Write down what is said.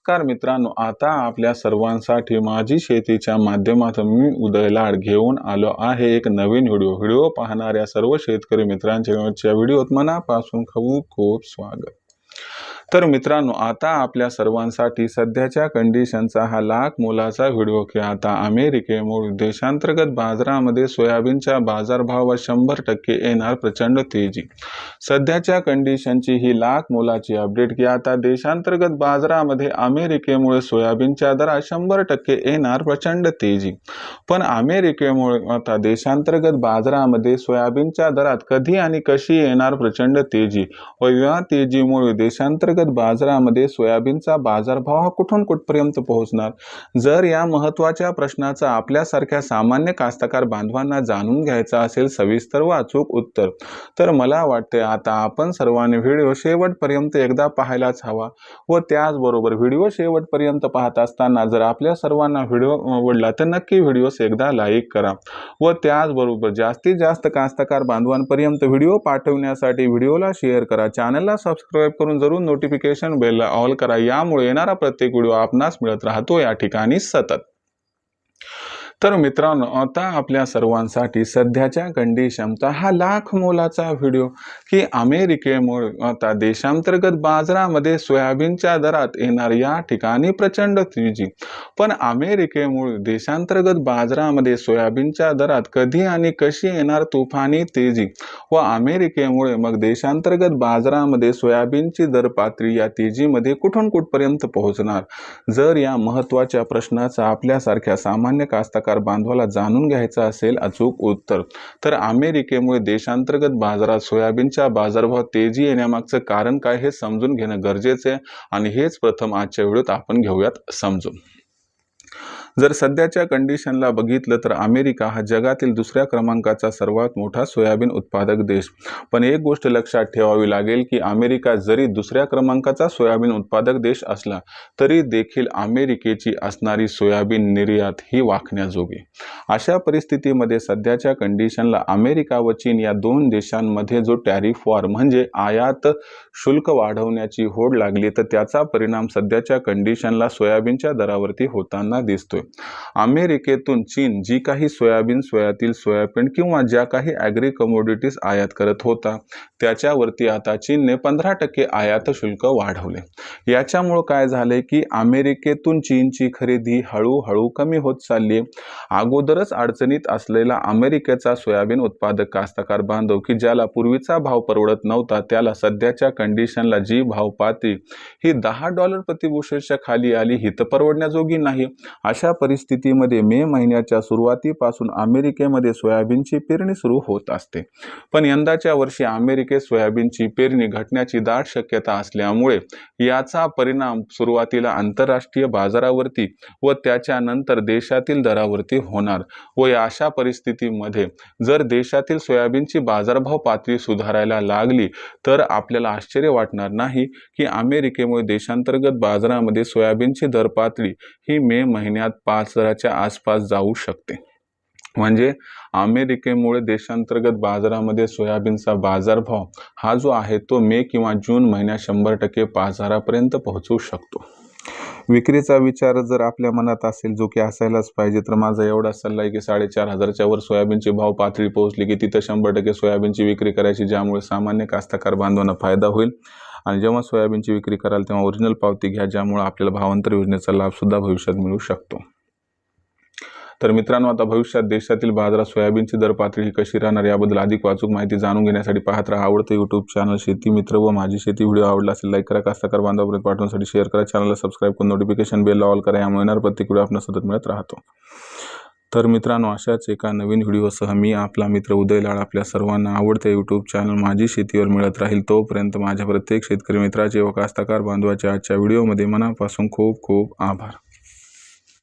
नमस्कार मित्रांनो आता आपल्या सर्वांसाठी माझी शेतीच्या माध्यमातून मी उदय लाड घेऊन आलो आहे. एक नवीन व्हिडिओ. व्हिडिओ पाहणाऱ्या सर्व शेतकरी मित्रांच्या व्हिडिओत मनापासून खूप खूप स्वागत. तर मित्रांनो आता आपल्या सर्वांसाठी सध्याच्या कंडिशनचा हा लाख मोलाचा व्हिडिओ की आता अमेरिकेमुळे देशांतर्गत बाजारामध्ये सोयाबीनच्या बाजारभावात शंभर टक्के येणार प्रचंड तेजी. सध्याच्या कंडिशनची ही लाख मोलाची अपडेट की आता देशांतर्गत बाजारामध्ये अमेरिकेमुळे सोयाबीनच्या दरात शंभर टक्के येणार प्रचंड तेजी. पण अमेरिकेमुळे आता देशांतर्गत बाजारामध्ये सोयाबीनच्या दरात कधी आणि कशी येणार प्रचंड तेजी? व या तेजीमुळे देशांतर्गत बाजारामध्ये सोयाबीनचा बाजारभाव हा कुठून कुठपर्यंत पोहोचणार? जर या महत्त्वाच्या प्रश्नाचा आपल्यासारख्या सामान्य कास्तकार बांधवांना जाणून घ्यायचा असेल सविस्तर व अचूक उत्तर तर मला वाटते आता आपण सर्वांनी व्हिडिओ शेवटपर्यंत एकदा पाहायलाच हवा व त्याचबरोबर व्हिडिओ शेवटपर्यंत पाहत असताना जर आपल्या सर्वांना व्हिडिओ आवडला तर नक्की व्हिडिओस एकदा लाईक करा व त्याचबरोबर जास्तीत जास्त कास्तकार बांधवांपर्यंत व्हिडिओ पाठवण्यासाठी व्हिडिओला शेअर करा. चॅनलला सबस्क्राईब करून जरूर नोटिफिकेशन बेलला ऑल करा. यामुळे येणारा प्रत्येक व्हिडिओ आपणास मिळत राहतो. या ठिकाणी सतत. तर मित्रांनो आता आपल्या सर्वांसाठी सध्याच्या कंडिशनचा हा लाख मोलाचा व्हिडिओ की अमेरिकेमुळे आता देशांतर्गत बाजारामध्ये सोयाबीनच्या दरात येणार या ठिकाणी प्रचंड तेजी. पण अमेरिकेमुळे देशांतर्गत बाजारामध्ये सोयाबीनच्या दरात कधी आणि कशी येणार तुफानी तेजी व अमेरिकेमुळे मग देशांतर्गत बाजारामध्ये सोयाबीनची दर पातळी या तेजीमध्ये कुठून कुठपर्यंत पोहोचणार? जर या महत्त्वाच्या प्रश्नाचा आपल्यासारख्या सामान्य कास्तकार बांधवाला जाणून घ्यायचं असेल अचूक उत्तर. तर अमेरिकेमुळे देशांतर्गत बाजारात सोयाबीनच्या बाजारभाव तेजी येण्यामागचं कारण काय हे समजून घेणं गरजेचं आहे. आणि हेच प्रथम आजच्या व्हिडिओत आपण घेऊयात समजून. जर सध्याच्या कंडिशनला बघितलं तर अमेरिका हा जगातील दुसऱ्या क्रमांकाचा सर्वात मोठा सोयाबीन उत्पादक देश. पण एक गोष्ट लक्षात ठेवावी लागेल की अमेरिका जरी दुसऱ्या क्रमांकाचा सोयाबीन उत्पादक देश असला तरी देखील अमेरिकेची असणारी सोयाबीन निर्यात ही वाखण्याजोगी अशा परिस्थितीमध्ये सध्याच्या कंडिशनला अमेरिका व चीन या दोन देशांमध्ये जो टॅरिफ वॉर म्हणजे आयात शुल्क वाढवण्याची होड लागली तर त्याचा परिणाम सध्याच्या कंडिशनला सोयाबीनच्या दरावरती होताना दिसतोय. अमेरिकेतून चीन जी काही सोयाबीन सोयातील सोयाबीन किंवा ज्या काही ॲग्री कमोडिटीज आयात करत होता त्याच्यावरती आता चीनने पंधरा टक्के आयात शुल्क वाढवले. याच्यामुळं काय झाले की अमेरिकेतून चीनची खरेदी हळूहळू कमी होत चालली आहे. अगोदरच अडचणीत असलेला अमेरिकेचा सोयाबीन उत्पादक कास्तकार बांधव की ज्याला पूर्वीचा भाव परवडत नव्हता त्याला सध्याच्या कंडिशनला जी भाव पाती ही दहा डॉलर प्रतिभूषेच्या खाली आली ही तर परवडण्याजोगी नाही. अशा परिस्थितीमध्ये मे महिन्याच्या सुरुवातीपासून अमेरिकेमध्ये सोयाबीनची पेरणी सुरू होत असते. पण यंदाच्या वर्षी अमेरिकेत सोयाबीनची पेरणी घटण्याची दाट शक्यता असल्यामुळे याचा परिणाम सुरुवातीला आंतरराष्ट्रीय बाजारावरती व त्याच्यानंतर देशातील दरावरती होणार व या अशा परिस्थितीमध्ये जर देशातील सोयाबीनची बाजारभाव पातळी सुधारायला लागली तर आपल्याला आश्चर्य वाटणार नाही की अमेरिकेमुळे देशांतर्गत बाजारामध्ये सोयाबीनची दर पातळी ही मे महिन्यात पाच हजाराच्या आसपास जाऊ शकते. म्हणजे अमेरिकेमुळे देशांतर्गत बाजारामध्ये सोयाबीनचा बाजारभाव हा जो आहे तो मे किंवा जून महिन्यात शंभर टक्के पाच हजारापर्यंत पोहोचू शकतो. विक्रीचा विचार जर आपल्या मनात असेल जो की असायलाच पाहिजे तर माझा एवढा सल्ला आहे की साडेचार हजारच्या वर सोयाबीनची भाव पातळी पोहोचली की तिथं शंभर टक्के सोयाबीनची विक्री करायची ज्यामुळे सामान्य कास्तकार बांधवांना फायदा होईल. आणि जेव्हा सोयाबीनची विक्री कराल तेव्हा ओरिजिनल पावती घ्या ज्यामुळे आपल्याला भावांतर योजनेचा लाभसुद्धा भविष्यात मिळू शकतो. तर मित्रांनो आता भविष्यात देशातील बाजारात सोयाबीनची दर पातळी ही कशी राहणार याबद्दल अधिक वाचूक माहिती जाणून घेण्यासाठी पाहत राहा. आवडतं यूट्यूब चॅनल शेती मित्र व माझी शेती व्हिडिओ आवडला असेल लाईक करा. कास्तकार बांधवापर्यंत पाठवण्यासाठी शेअर करा. चॅनलला सबस्क्राईब करून नोटिफिकेशन बेल ऑल करा. यामुळे येणार प्रत्येक व्हिडिओ आपल्याला सतत मिळत राहतो. तर मित्रांनो अशाच एका नवीन व्हिडिओसह मी आपला मित्र उदय लाड आपल्या सर्वांना आवडते यूट्यूब चॅनल माझी शेतीवर मिळत राहील तोपर्यंत माझ्या प्रत्येक शेतकरी मित्राचे व कास्तकार बांधवाच्या आजच्या व्हिडिओमध्ये मनापासून खूप खूप आभार.